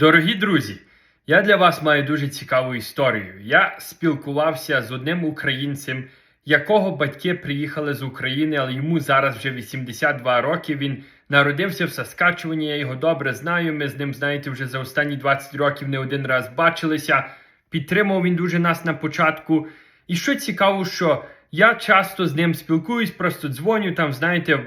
Дорогі друзі, я для вас маю дуже цікаву історію. Я спілкувався з одним українцем, якого батьки приїхали з України, але йому зараз вже 82 роки. Він народився в Саскачувані, я його добре знаю. Ми з ним, знаєте, вже за останні 20 років не один раз бачилися. Підтримав він дуже нас на початку. І що цікаво, що я часто з ним спілкуюсь, просто дзвоню там, знаєте,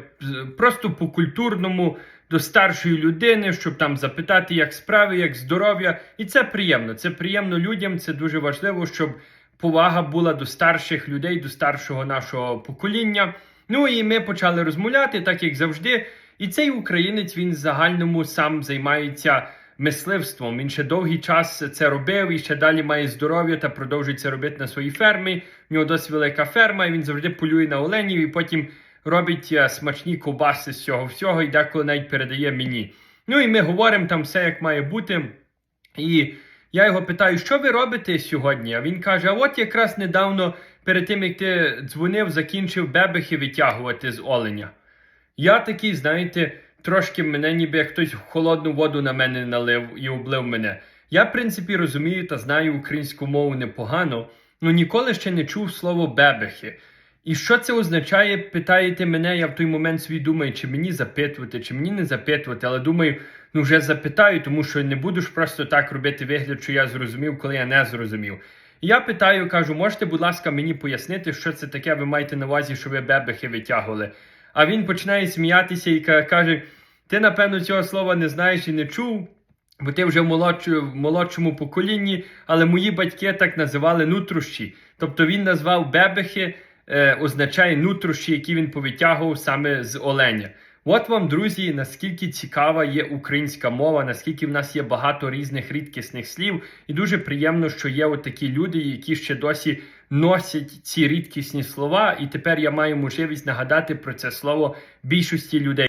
просто по культурному до старшої людини, щоб там запитати, як справи, як здоров'я. І це приємно. Це приємно людям. Це дуже важливо, щоб повага була до старших людей, до старшого нашого покоління. Ну і ми почали розмовляти, так як завжди. І цей українець він в загальному сам займається мисливством. Він ще довгий час це робив і ще далі має здоров'я та продовжує це робити на своїй фермі. У нього досить велика ферма, і він завжди полює на оленів і потім робить е, смачні ковбаси з цього всього і деколи навіть передає мені. Ну і ми говоримо там все як має бути. І я його питаю, що ви робите сьогодні? А він каже: а от якраз недавно, перед тим як ти дзвонив, закінчив бебехи витягувати з оленя. Я такий, знаєте, трошки мене ніби як хтось холодну воду на мене налив і облив мене. Я, в принципі, розумію та знаю українську мову непогано, але ніколи ще не чув слово бебехи. І що це означає, питаєте мене, я в той момент свій думаю, чи мені запитувати, чи мені не запитувати, але думаю, ну вже запитаю, тому що не буду ж просто так робити вигляд, що я зрозумів, коли я не зрозумів. І я питаю, кажу, можете, будь ласка, мені пояснити, що це таке, ви маєте на увазі, що ви бебехи витягували. А він починає сміятися і каже: ти, напевно, цього слова не знаєш і не чув, бо ти вже в молодшому поколінні, але мої батьки так називали нутрощі. Тобто він назвав бебехи, е, означає нутрощі, які він повитягував саме з оленя. От вам, друзі, наскільки цікава є українська мова, наскільки в нас є багато різних рідкісних слів, і дуже приємно, що є от такі люди, які ще досі носять ці рідкісні слова. І тепер я маю можливість нагадати про це слово більшості людей.